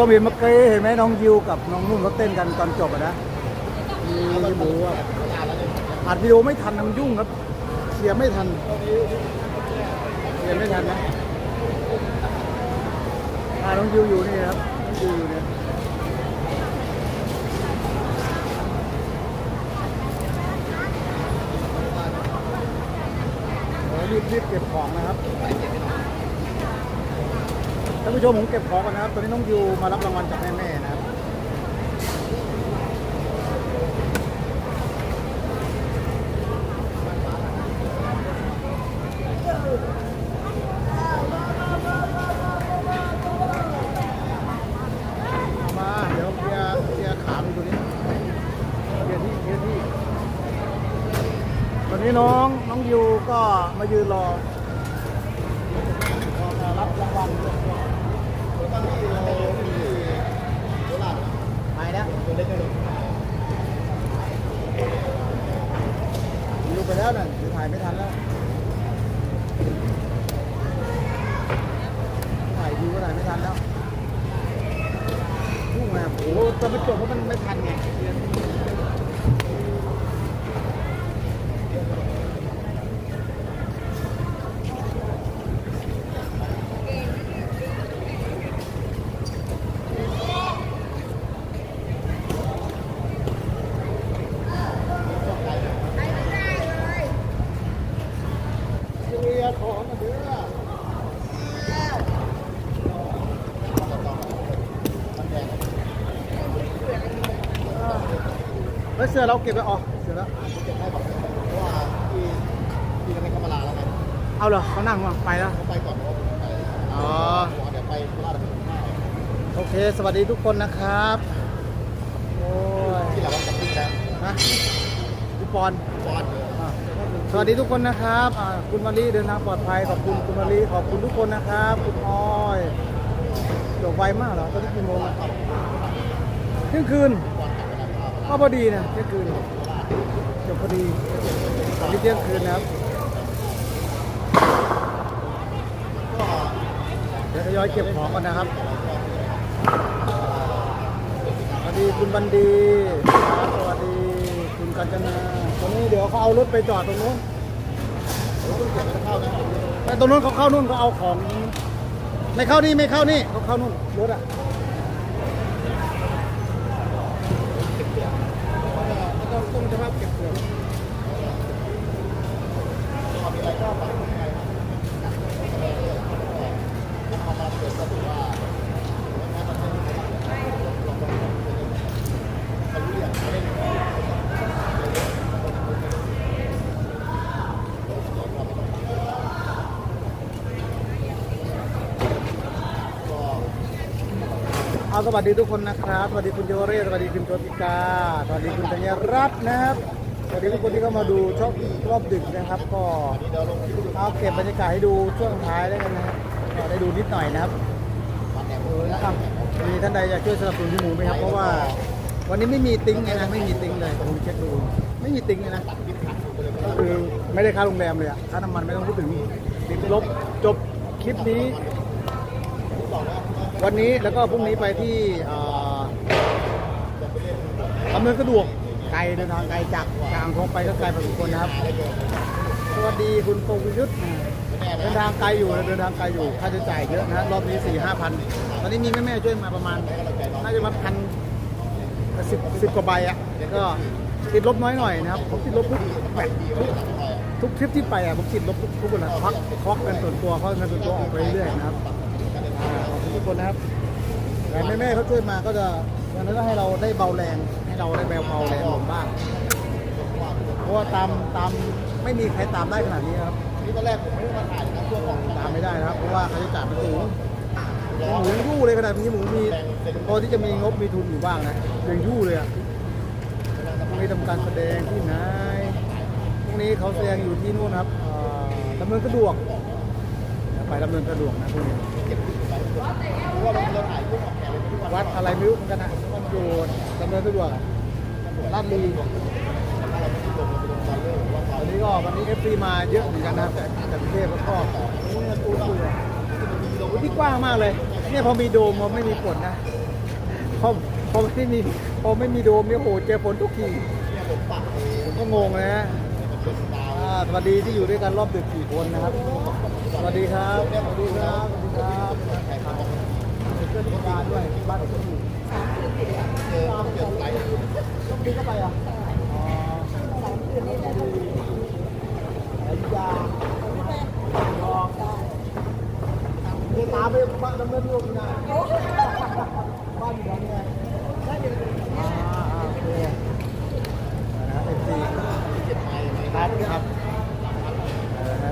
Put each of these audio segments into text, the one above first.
ผู้ชมเห็นเมื่อกี้เห็นไหมน้องยิวกับน้องนุ่นเขาเต้นกันตอนจบอะนะมีหมูอะอัดวิดีโอไม่ทันมันยุ่งครับเคลียร์ไม่ทันเคลียร์ไม่ทันนะอ่าน้องยิวอยู่นี่นะครับน้องยิวอยู่เนี่ยโอ้รีบรีบเก็บของนะครับ ท่านผู้ชมผมเก็บของก่อนนะครับตอนนี้น้องยูมารับรางวัลจากแม่ๆนะครับมาเดี๋ยวเคลียร์เคลียร์ขาดูตัวนี้เคลียร์ที่เคลียร์ที่ตอนนี้น้องน้องยูก็มายืนรอรอรับรางวัล ไปแล้วอยู่ไปแล้วนั่นถ่ายไม่ทันแล้วถ่ายดูก็ถ่ายไม่ทันแล้วพุ่งมาโอ้โหจะไม่จบเพราะมันไม่ทันไงเคลียร์ของกันเด้อ เฮ้ยเสือเราเก็บไปออกเสือแล้วเก็บให้บอกเพราะว่าที่ที่ก็ไม่เข้ามาลาแล้วไงเอาเหรอเขานั่งมาไปแล้วเขาไปก่อนเพราะว่าผมไปอ๋อเดี๋ยวไปโคราชไปข้าวโอเค สวัสดีทุกคนนะครับโอ้ยที่หลังวันกับพี่แล้วนะพี่ปอนบอลอะสวัสดีทุกคนนะครับอ่าคุณมารีเดินทางปลอดภัยขอบคุณคุณมารีขอบคุณทุกคนนะครับคุณอ้อยจบไวมากเหรอตอนนี้กี่โมงอะเที่ยงคืน ก็พอดีนะเที่ยงคืนจบพอดีตอนนี้เที่ยงคืนนะครับเดี๋ยวทยอยเก็บของก่อนนะครับสวัสดีคุณบันดีสวัสดีคุณกัญจนาตรงนี้เดี๋ยวเขาเอารถไปจอดตรงนู้นแต่ตรงนู้นเขาเข้านู่นเขาเอาของ ไม่เข้านี่ไม่เข้านี่เขาเข้านู่นรถอะต้องต้องจะมา เก็บเปลือกเอาสวัสดีทุกคนนะครับ สวัสดีคุณเจวเรศสวัสดีคุณโชติกา สวัสดีคุณธัญรัตน์นะครับ สวัสดีทุกคนที่เข้ามาดูชอบรอบดึกนะครับ ก็เอาเก็บบรรยากาศให้ดูช่วงท้ายได้กันนะครับก็ได้ดูนิดหน่อยนะครับนะครับมีท่านใดอยากช่วยสนับสนุนพี่หมูไหมครับเพราะว่า วันนี้ไม่มีติ้งเลยนะไม่มีติ้งเลยผมเช็คดู ไม่มีติ้งเลยนะก็คือไม่ได้ค่าโรงแรมเลยอะค่าน้ำมันไม่ต้องพูดถึงติดลบจบคลิปนี้ วันนี้แล้วก็พรุ่งนี้ไปที่อำเนินสะดวก ลเดินทางไกลจากจากอ่างทองไปก็ไกลพอสมควรนะครับ สวัสดีคุณโปวิยุทธเดินทางไกลอยู่เดินทางไกลอยู่ค่าใช้จ่ายเยอะนะรอบนี้สี่ห้าพันตอนนี้มีแม่ๆช่วยมาประมาณน่าจะมาพันสิบสิบกว่าใบอะก็ติดลบน้อยหน่อยนะครับผมติดลบทุกแบบทุกทุกทริปที่ไปอะผมติดลบทุกทุกคนนะพักเคาะกันส่วนตัวเคาะกันส่วนตัวออกไปเรื่อยๆนะครับขอบคุณทุกคนนะครับแต่แม่ๆเขาช่วยมาก็จะอย่างนั้นก็ให้เราได้เบาแรง ให้เราได้แบวเบาแรงลงบ้างเพราะว่าตามตามไม่มีใครตามได้ขนาดนี้ครับนี่ตอนแรกผมไม่ได้มาถ่ายนะตัวของตามไม่ได้นะครับ เพราะว่าค่าใช้จ่ายมันสูงหมูยังยู่เลยขนาดนี้หมูมีพอที่จะมีงบมีทุนอยู่บ้างนะยังยู่เลยอะพรุ่งนี้ทำการแสดงที่ไหนพรุ่งนี้เขาแสดงอยู่ที่นู่นครับเอ่อดำเนินสะดวกไปดำเนินสะดวกนะพรุ่งนี้เพราะว่าเราถ่าย วัดอะไรไม่รู้เหมือนกันนะมันอยู่ดำเนินสะดวกลาดลีตอนนี้ก็วันนี้เอฟซีมาเยอะเหมือนกันนะครับแต่แต่กรุงเทพก็ชอบโอ้ยตูนตูนโอ้ยที่กว้างมากเลย เนี่ยพอมีโดมพอไม่มีฝนนะพอพอไม่มีพอไม่มีโดมเนี่ยโอ้โหเจอฝนทุกทีนี่ผมปัดผมก็งงเลยฮะมันเป็นดาวอ่าสวัสดีที่อยู่ด้วยกันรอบดึกกี่คนนะครับ สวัสดีครับสวัสดีครับ สวัสดีครับ ใครเขาบอก เป็นเพื่อนที่บ้านด้วยบ้านผมอยู่เจอต้องเจอไปต้องบินเข้าไปเหรอะอ๋อไอ้ยาลองเดินตามไปบ้านดำเนินลูกนะบ้านอยู่ตรงนี้อ่าโอเคนะเอฟซี เจ็บไม้ไหม ครับครับ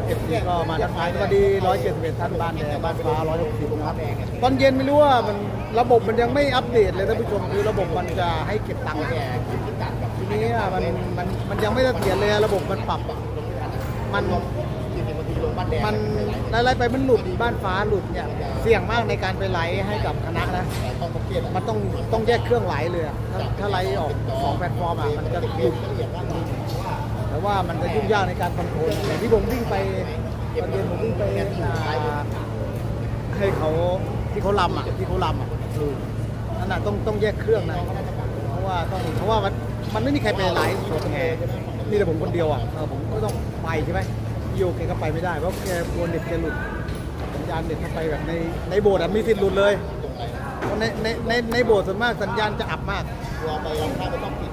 เอฟซี ก็มาทักทายสวัสดี171ท่านบ้านแดงบ้านฟ้า160นะครับตอนเย็นไม่รู้ว่ามันระบบมันยังไม่อัปเดตเลยท่านผู้ชมคือระบบมันจะให้เก็บตังค์แก่คิดตัดกับทีนี้อะมันมันมันยังไม่เสถียรเลยระบบมันปรับอะมันสี่สิบนาทีลงบ้านแดงมันไล่ๆไปมันหลุดบ้านฟ้าหลุดเนี่ยเสี่ยงมากในการไปไลฟ์ให้กับคณะนะแต่ต้องสังเกตมันต้องต้องแยกเครื่องไลฟ์เลยอะถ้าถ้าไลฟ์ออกสองแพลตฟอร์มอะมันจะหลุดละเอียดมากว่าแต่ว่ามันจะยุ่งยากในการคอนโทรลอย่างที่ผมวิ่งไป ตอนเย็นผมวิ่งไปอ่าให้เขาที่เขาลำอะที่เขาลำอะเออนั่นน่ะต้องต้องแยกเครื่องนะเพราะว่าต้องเพราะว่ามันมันไม่มีใครไปไลฟ์สดไงมีแต่ผมคนเดียวอะเออผมก็ต้องไปใช่ไหมพี่โยแกก็ไปไม่ได้เพราะแกกลัวเน็ตแกหลุดสัญญาณเน็ตถ้าไปแบบในในโบสถ์อะมีสิทธิ์หลุดเลยเพราะในในในในโบสถ์ส่วนมากสัญญาณจะอับมากตัวไปรับค่าไม่ต้องปิด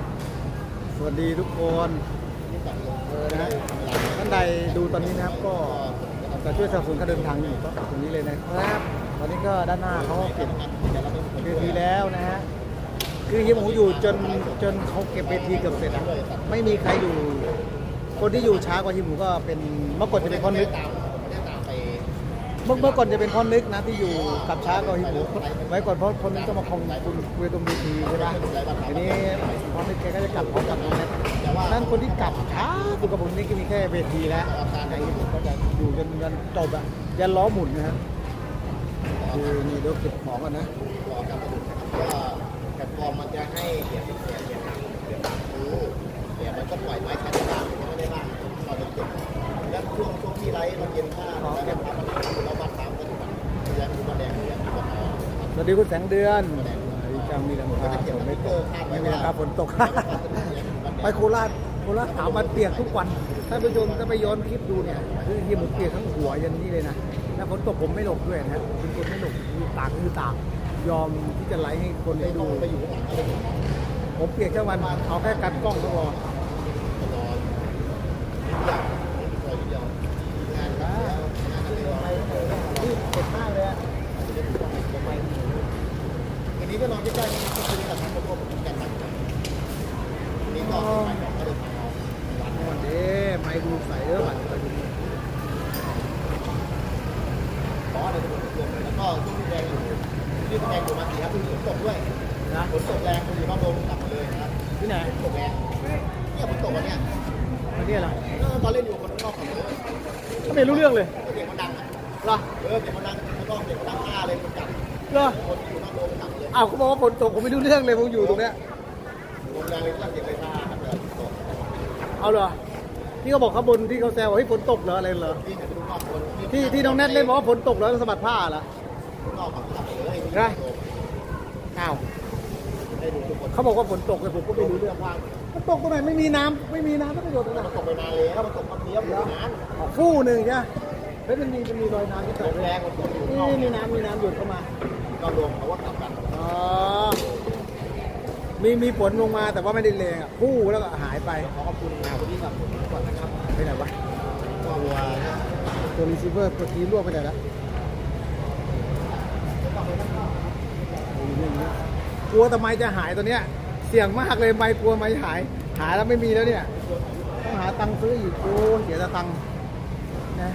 สวัสดีทุกคนนี่แบบลงเออนะฮะท่านใดดูตอนนี้นะครับก็ จะช่วยสนับสนุนการเดินทางอยู่ก็ตรงนี้เลยนะครับ ตอนนี้ก็ด้านหน้าเขาก็เก็บเวทีแล้วนะฮะคือเฮียหมูอยู่จนจนเขาเก็บเวทีเกือบเสร็จแล้วไม่มีใครอยู่ คนที่อยู่ช้ากว่าเฮียหมูก็เป็นเมื่อก่อนจะเป็นคนนึก เมื่อเมื่อก่อนจะเป็นพ่อนึกนะที่อยู่กับช้ากว่าเฮียหมูไว้ก่อนเพราะพ่อนึกต้องมาคงคุณเวตรงเวทีใช่ปะทีนี้พ่อนึกแกก็จะกลับพร้อมกับน้องแนทนั้นคนที่กลับช้าสุกับผมนี่ก็มีแค่เวทีแล้วไอ้ผมก็จะอยู่จนยันจบอะยันล้อหมุนนะฮะคือนี่เดี๋ยวเก็บของกันนะรอการประดุว่าแพลตฟอร์มมันจะให้เหรียญเหรียญเหรียญเหรียญคือเหรียญมันก็ปล่อยไม้ชัดบ้างไม่ได้บ้างตอนเด็กๆแล้วช่วงช่วงที่ไลฟ์มันเย็นผ้าแล้วแบบมันเราบัตรตามกัน สวัสดีคุณแสงเดือนดีจังมีหลังคาฝนไม่ตกไม่มีหลังคาฝนตก ไปโคราชโคราชถามมันเปียกทุกวันท่านผู้ชมถ้าไปย้อนคลิปดูเนี่ยคือเฮียหมูเปียกทั้งหัวยันนี่เลยนะแล้วฝนตกผมไม่หลบด้วยนะเป็นคนไม่หลบคือตากคือตากยอมที่จะไลฟ์ให้คนได้ดูผมเปียกแค่วันเอาแค่กันกล้องก็พอ รออย่างนี้คอยเดียวงานแล้วงานอะไร นี่เจ็บมากเลยอะ วันนี้ก็นอนใกล้ๆนี่ก็คือกับทางครอบครัวผมกันนะวันนี้ก็ไปของก็เลยทางวัด นอนเด้ไม่ดูใส่เด้อบัตรไปดู บอสเลยทุกคนรวมเลยแล้วก็ช่วงที่แดงอยู่ ที่แดงอยู่มาสี่ครับคือฝนตกด้วยนะฝนตกแรงคุณอยู่บ้านลงกลับมาเลยนะครับที่ไหนฝนตกแรงเนี่ยฝนตกวันเนี้ยมาเนี่ยเหรอเออตอนเล่นอยู่คนข้างนอกขับเลยก็ไม่รู้เรื่องเลยเสียงมันดังอะเหรอเออเสียงมันดังข้างนอกเสียงมันดังห้าเลยคนกลับเหรอคนที่อยู่บ้านลงกลับเลยอ้าวเขาบอกว่าฝนตกผมไม่รู้เรื่องเลยผมอยู่ตรงเนี้ยลมแรงเลยก็เสียงไฟฟ้าครับแบบตกเอาเหรอที่เขาบอกข้างบนที่เขาแซวว่าเฮ้ยฝนตกเหรออะไรเหรอที่ไหนไปดูนอกคนที่ที่น้องแนทเล่นบอกว่าฝนตกแล้วสะบัดผ้าเหรอนอกขับกลับเลย นะอ้าว ให้ดูทุกคนเขาบอกว่าฝนตกเลยผมก็ไม่รู้เรื่องมันตกตรงไหนไม่มีน้ำไม่มีน้ำไม่ประโยชน์ตรงไหนมันตกไปนานแล้วมันตกมาเทียบอยู่นานออกคู่หนึ่งใช่ไหมเฮ้ยมันมีมันมีรอยน้ำที่ตตกกแรงมันตกอยู่นอกนี่มีน้ำมีน้ำหยดเข้ามาก็รวมเขาว่ากลับกันอ๋อมีมีฝนลงมาแต่ว่าไม่ได้แรงอะพู่แล้วก็หายไปขอขอบคุณงานวันนี้กับผมก่อนนะครับไปไหนวะตัวตัวรีเซิเวอร์ตัวทีร่วงไปไหนแล้ว กลัวทำไมจะหายตัวเนี้ย เสี่ยงมากเลยไม่กลัวไม่หาย หายแล้วไม่มีแล้วเนี่ยต้องหาตังค์ซื้ออีกโอ้เสียแต่ตังค์นะ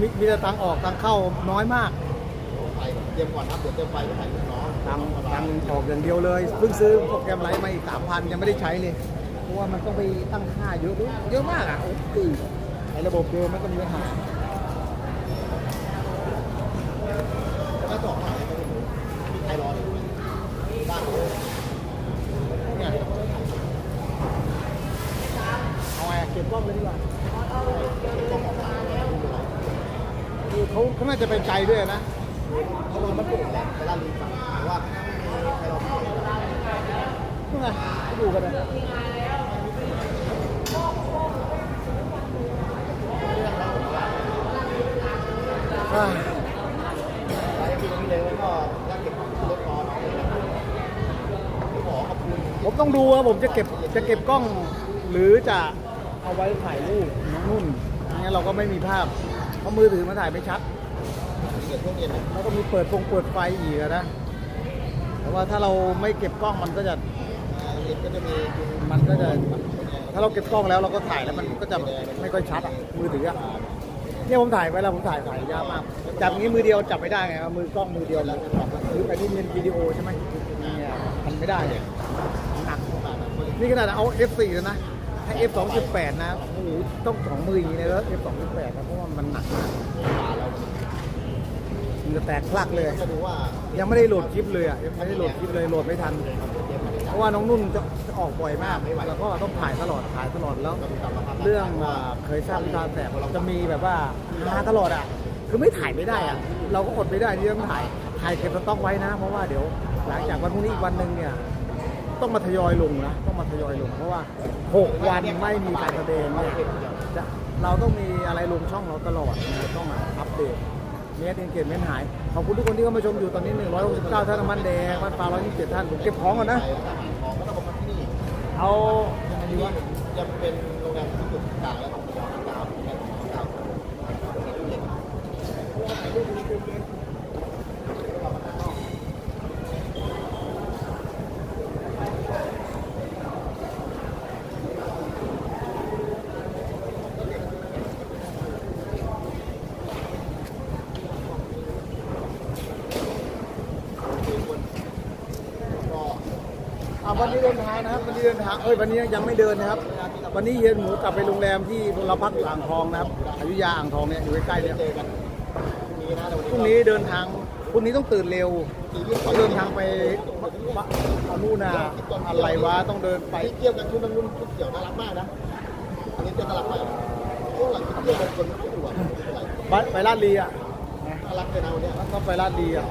มีมีแต่ตังค์ออกตังค์เข้าน้อยมากไฟเตรียมก่อนครับเดี๋ยวเตรียมไฟไปใส่ลูกน้องตังค์ตังค์ออกอย่างเดียวเลยเพิ่งซื้อโปรแกรมไลฟ์มาอีกสามพันยังไม่ได้ใช้เลยเพราะว่ามันต้องไปตั้งค่าเยอะด้วยเยอะมากอะโอ้ยไอระบบเดิมมันก็มีปัญหา แล้วก็ต่อมาเลยมีใครรออยู่บ้านเลย เนี่ยเอาไงเก็บกล้องเลยดีกว่า ต้องออกมาแล้ว คือเขาเขาน่าจะไปไกล ด้วยนะเราะว่ามันปวดแหละเวลาลืมสั่งว่าใครรองก็ดูกันนะอ่าไปที่นี่เลยแล้วก็จะเก็บรถรอน้องเลยนะอขอบคุณผมต้องดูว่าผมจะเก็บจะเก็บกล้อง หรือจะเอาไว้ถ่ายรูปน้องนุ่นไม่งั้นเราก็ไม่มีภาพเพราะมือถือมันถ่ายไม่ชัด เกิดช่วงเย็นนะแล้วก็มีเปิดฟงเปิดไฟอีกอะนะ แต่ว่าถ้าเราไม่เก็บกล้องมันก็จะเย็นก็จะมีมันก็จะ ถ้าเราเก็บกล้องแล้วเราก็ถ่ายแล้วมันก็จะไม่ค่อยชัดอะมือถืออะเนี่ยผมถ่ายไว้แล้วผมถ่ายถ่ายยากมากจับอย่างนี้มือเดียวจับไม่ได้ไงมือกล้องมือเดียวแล้วหรือไปที่เป็นวิดีโอใช่ไหมเนี่ยมันไม่ได้เนี่ยหนักนี่ขนาดเอา F4 แล้วนะถ้า F2.8 นะโอ้โหต้องสองมืออย่างนี้เลยแล้ว F2.8 นะเพราะว่ามันหนักมาก มันจะแตกพลักเลย ยังไม่ได้โหลดคลิปเลยอะยังไม่ได้โหลดคลิปเลยโหลดไม่ทัน เพราะว่าน้องนุ่นจะจะออกบ่อยมาก แล้วก็ต้องถ่ายตลอดถ่ายตลอดแล้ว เรื่องอ่าเคยสร้างพิธาแสบจะมีแบบว่ามาตลอดอะ คือไม่ถ่ายไม่ได้อะ เราก็อดไม่ได้ที่ต้องถ่ายถ่ายเก็บสต็อกไว้นะ เพราะว่าเดี๋ยว หลังจากวันพรุ่งนี้อีกวันหนึ่งเนี่ยต้องมาทยอยลงนะต้องมาทยอยลง เพราะว่า 6 วันไม่มีการแสดงเนี่ยจะเราต้องมีอะไรลงช่องเราตลอดนะต้องมาอัปเดต เมสเอนเกจเมนหาย ขอบคุณทุกคนที่เข้ามาชมอยู่ตอนนี้ 169 ท่านน้ำมันแดงมันฟ้า127 ท่าน ผมเก็บของก่อนนะ ของก็ต้องมาที่นี่ เอายังไงดีที่วะจะเป็นโรงแรมที่สุดกลางและของดาวดาวแค่ของดาวเล็ก อะวันนี้เดินทางนะครับ วันนี้ เดินทางเอ้ยวันนี้ยังไม่เดินนะครับ วันนี้เย็นหมูกลับไปโรงแรมที่เราพักอยู่อ่างทองนะครับอยุธยาอ่างทองเนี่ยอยู่ใกล้ๆเนี่ยเจอกันพรุ่งนี้นะแต่วันพรุ่งนี้เดินทางพรุ่งนี้ต้องตื่นเร็วต้องเดินทางไปมะอานูนาอะไรวะต้องเดินไปไปเที่ยวกันชุดนั้นรุ่นชุดเขียวน่ารักมากนะอันนี้จะน่ารักมากช่วงหลังชุดเที่ยวบางคนไม่ดูอะไปไปลาดลีอะน่ารักเลยนะวันเนี้ยต้องไปลาดลีอะ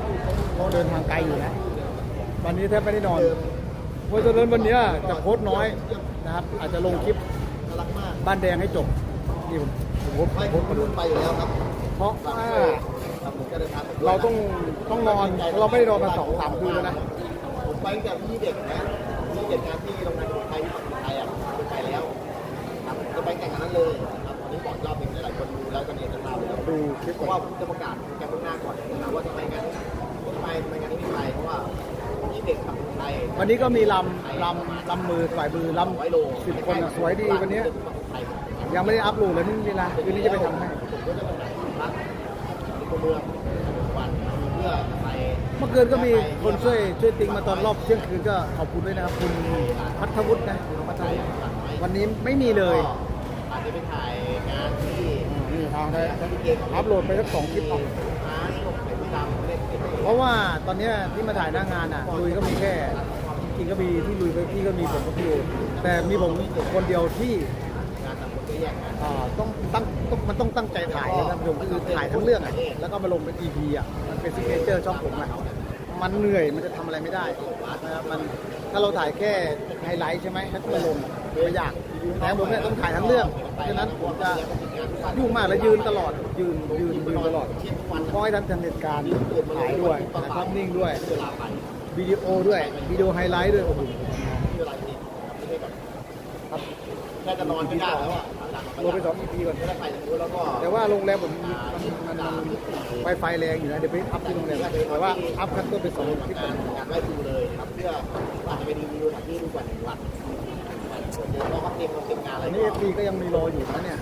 ต้องเดินทางไกลอยู่นะวันนี้แทบไม่ได้นอน เพราะฉะนั้นวันนี้จะโพสต์น้อยนะครับ อาจจะลงคลิปบ้านแดงให้จบนี่ผมผมโพสต์ไม่โพสต์ไม่มาดูรุ่นไปอยู่แล้วครับเพราะว่าเออครับผมก็เดินทางไปด้วยเราต้องต้องนอนเราไม่ได้นอนมาสองสามคืนแล้วนะ ผมไปตั้งแต่ที่เด็กนะที่เด็กงานที่โรงงานคนไทยที่ฝั่งไทยอะผมไปแล้วครับจะไปแต่งงานนั้นเลยครับตอนนี้บอกรอบหนึ่งหลายคนดูแล้วก็เนี่ยจะทราบแล้ว ดูคลิปเพก่อราะว่าผมจะประกาศแกนหน้าก่อนนะว่าจะไปงานผมไปทำไมงานนี้ไม่ไปเพราะว่าที่เด็กฝั่งไทย วันนี้ก็มีลำลำลำมือฝ่ายมือลร้อยโลำสิบคนอะสวยดีวันนี้ ยังไม่ได้อัพโหลดเลยนี่เวลาคืนนี้จะไปทำให้ผมก็จะไปไหนพักในตัวเมืองวันเพื่อจะไปเมื่อคืนก็มีคนช่วยช่วยติงมาตอนรอบเที่ยงคืนก็ขอบคุณด้วยนะครับคุณพัทวุฒินะคุณพัทวุฒิวันนี้ไม่มีเลยอาจจะไปถ่ายงานที่นี่ทางได้อัพโหลดไปสักสองคลิปเอา ราะว่าตอนเนี้ยที่มาถ่ายหน้างานอะลุยก็มีแค่จริงก็มีที่ลุยไปพี่ก็มีผมกับพี่โอแต่มีผมคนเดียวที่งานต่างคนก็แยกกันอ่าต้องตั้งต้องมันต้องตั้งใจถ่ายนะท่านผู้ชมคือถ่ายทั้งเรื่องอะแล้วก็มาลงเป็น EP อะมันเป็นซิกเนเจอร์ช่องผมอะมันเหนื่อยมันจะทำอะไรไม่ได้นะครับมันถ้าเราถ่ายแค่ไฮไลท์ใช่ไหมถ้ามาลงไม่ยาก แต่ผมเนี่ยต้องถ่ายทั้งเรื่องเพราะฉะนั้นผมจะยุ่งมากและยืนตลอดยืนยืนยืนตลอดเพราะให้ทันทันเหตุการณ์ถ่ายด้วยถ่ายภาพนิ่งด้วยเวลาไปวิดีโอด้วยวิดีโอไฮไลท์ด้วยโอ้โหที่เวลาจริงไม่ใช่แบบแค่จะนอนไม่ได้แล้วอะหลังลงไปสอง EP ก่อนไม่ได้ไปถึงนู้นแล้วก็แต่ว่าโรงแรมผมมันมันไฟไฟแรงอยู่นะเดี๋ยวไปอัพที่โรงแรมแต่ว่าอัพคัตเตอร์ไปสองคลิปก่อนงานไหว้ครูเลยครับเพื่ออาจจะไปรีวิวสถานที่ดูก่อนหนึ่งวัน เดี๋ยวเราก็เตรียมเตรียมงานอะไรอันนี้ FP ก็ยังมีรออยู่นะเนี่ย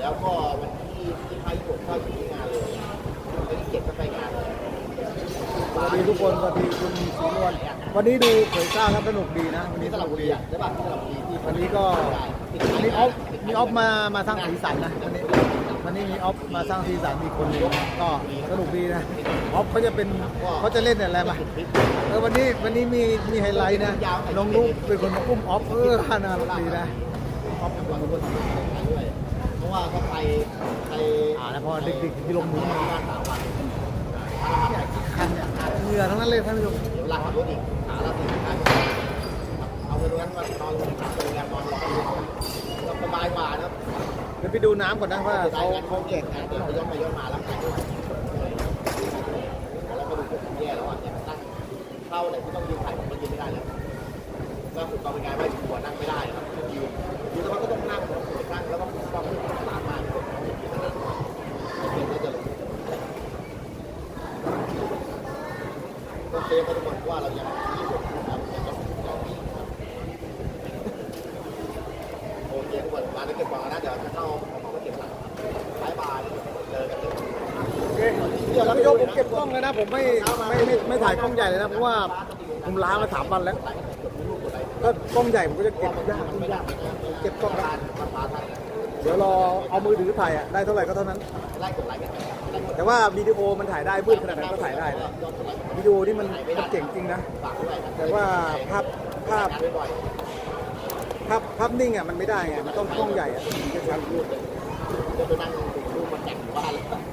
แล้วก็วันที่ที่พายผมก็อยู่ที่งานเลยวันที่เจ็ดก็ไปงานเลยสวัสดีทุกคน สวัสดีคุณสีนวลวันนี้ดูเผยซ่าครับสนุกดีนะ วันนี่นี้สสระนุกบุรีดีอะใช่ป่ะที่สระบุรีที่วันนี้ก็วันนี้ออฟมีออฟมามาสร้างสีสันนะวันนี้ วันนี้มีออฟมาสร้างสีสันอีกคนหนึงก็สนุกดีนะออฟเขาจะเป็นเขาจะเล่นอะไรมาเออวันนี้วันนี้มีมีไฮไลท์นะน้องลูกเป็นคนอุ้มออฟเออน่ารักดีนะออฟเทุกคนมาด้วยเพราะว่าก็ไปไปอ่าแล้วพอเด็กๆที่ลงมือมาสามวันคันเหนื่อทั้งนั้นเลยท่านผู้ชมเดี๋ยวหลักรถอีกขาละสี่คันเอาไปดูนั้นมานอนโรงแรมนอนโรงแรมนอนแล้วก็สบายกว่านะ ดี๋ยวไปดูน้ำก่อนนะว่าเขาเขาเก่งนะเดี๋ยวย้อนไปย้อนมาแล้วกันแล้วก็ดูผมแย่แล้วอะเนี่ยตั้งเข้าไหนที่ต้องยืนถ่ายผมก็ยืนไม่ได้แล้วก็ผมก็เป็นไงว่าหัวนั่งไม่ได้ครับยืนยืนแล้วก็ต้องนั่งนั่งแล้วก็ก็ตามมาเก่งก็จะก็เซฟก็ทุกคนว่าเรายังยี่สิบครับยังจะเราอีกครับโอเคทุกคนร้านนี้เก็บกวางแล้วนะเดี๋ยวจะเข้าของมาเก็บหลังบายบายเจอกันเดี๋ยว โอเคเดี๋ยว เก็บกล้องเลยนะ ผมไม่ไม่ไม่ไม่ถ่ายกล้องใหญ่เลยนะ เพราะว่าผมล้างมาสามวันแล้วถ้ากล้องใหญ่ผมก็จะเก็บยากยากเก็บกล้องเดี๋ยวรอเอามือถือถ่ายอะได้เท่าไหร่ก็เท่านั้น แต่ว่าวิดีโอมันถ่ายได้มืดขนาดไหนก็ถ่ายได้นะวิดีโอนี่มันมันเจ๋งจริงนะ แต่ว่าภาพภาพภาพภาพนิ่งอะมันไม่ได้ไง มันต้องกล้องใหญ่อะถึงจะชัดรูปจะไปนั่งดูมันแต่งบ้านแล้ว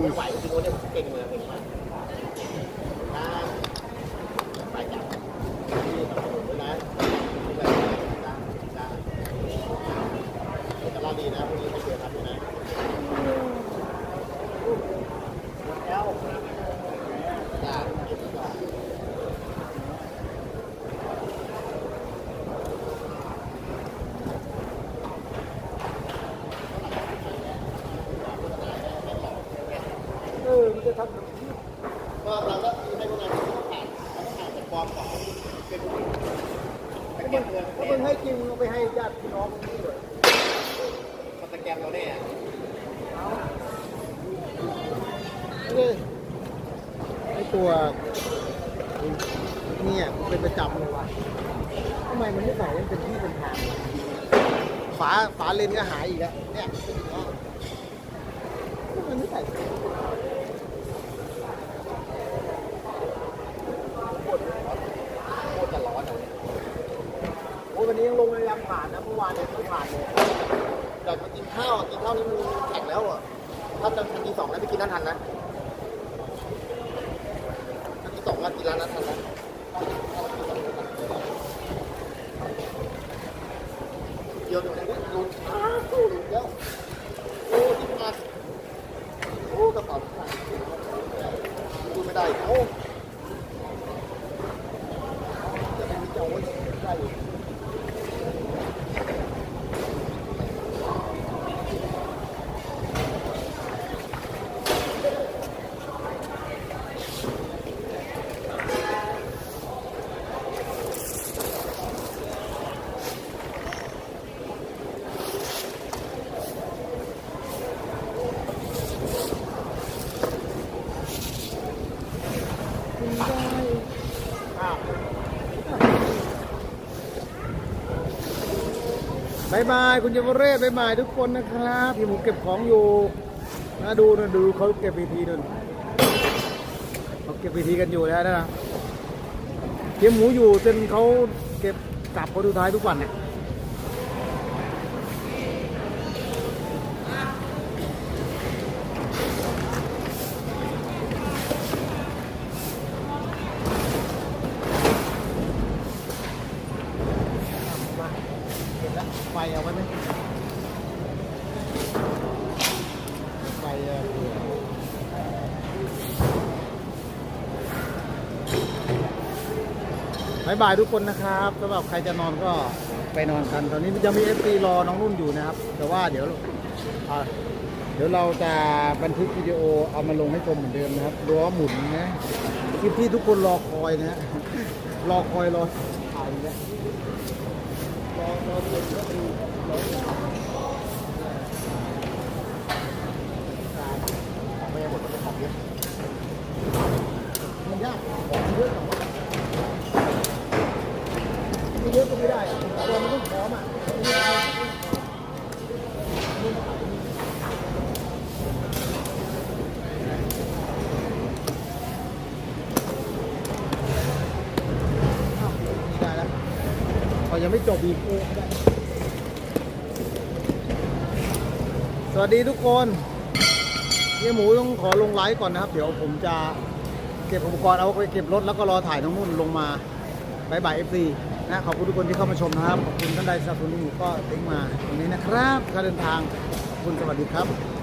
ไม่ไหวจริงๆเนนี้ผมเก่งเลยเก่งมากนะไปจับที่สนับสนุนด้วยนะจ้าจ้าจะรอดีนะพรุ่งนี้ไม่เจอครับด้วยนะแล้วจ้าเก็บไว้ก่อน เออมันจะทำ ก็เราก็ให้พวกนั้นผ่านเราก็ผ่านจากฟอร์มของเป็นผู้สแกนเงิน ถ้ามึงให้จริงมึงเอาไปให้ญาติพี่น้องมึงนี่เลย กเราเนี่ยไอตัวเนี่ยเป็นประจำเลยวะทำไมมันไม่ใส่ให้มันเป็นที่เป็นทาง ฝาฝาเลนก็หายอีกแล้ว เนี่ยมันไม่ใส่โคตรจะร้อนเลยวันนี้ยังลงเลยยังผ่านนะเมื่อวานเนี่ย ข้าวกินข้าวนี่มันแข็งแล้วอะ ถ้าจะทีสองแล้วไปกินนั่นทันนะทันทีสองก็กินร้านนั้นทันนะเดี๋ยวเดี๋ยวเดี๋ยวดูอ้าวดูเดี๋ยวโอ้ที่มาโอ้กระเป๋าดูไม่ได้โอ้จะไม่มีเจ้าไว้ได้อยู่ บายบายคุณเยาวเรศบายบายทุกคนนะครับพี่หมูเก็บของอยู่นะดูนะดูเขาเก็บวีทีนู่นเขาเก็บวีทีกันอยู่แล้วนะเก็บหมูอยู่จนเขาเก็บกลับคนสุดท้ายทุกวันเนี่ย บายบายทุกคนนะครับสำหรับใครจะนอนก็ไปนอนกัน ตอนนี้ยังมีเอฟซีรอน้องนุ่นอยู่นะครับ แต่ว่าเดี๋ยวเดี๋ยวเราจะบันทึกวิดีโอเอามาลงให้ชมเหมือนเดิมนะครับรั้วหมุนนะคลิปที่ทุกคนรอคอยนะฮะรอคอยรอถ่ายนะรอรอดูรอดู ไม่หมดก็เป็นของเยอะ มันยากของเยอะกว่าไม่ เยอะก็ไม่ได้ตัวมันต้องพร้อมอะได้แล้วเขายังไม่จบอีกสวัสดีทุกคนเฮียหมูต้องขอลงไลฟ์ก่อนนะครับ เดี๋ยวผมจะเก็บอุปกรณ์เอาไปเก็บรถแล้วก็รอถ่ายน้องนุ่นลงมาบายบายเอฟซี นะขอบคุณทุกคนที่เข้ามาชมนะครับ ขอบคุณท่านใดสนับสนุนหมูก็ติ้งมาตรงนี้นะครับการเดินทางขอบคุณสวัสดีครับ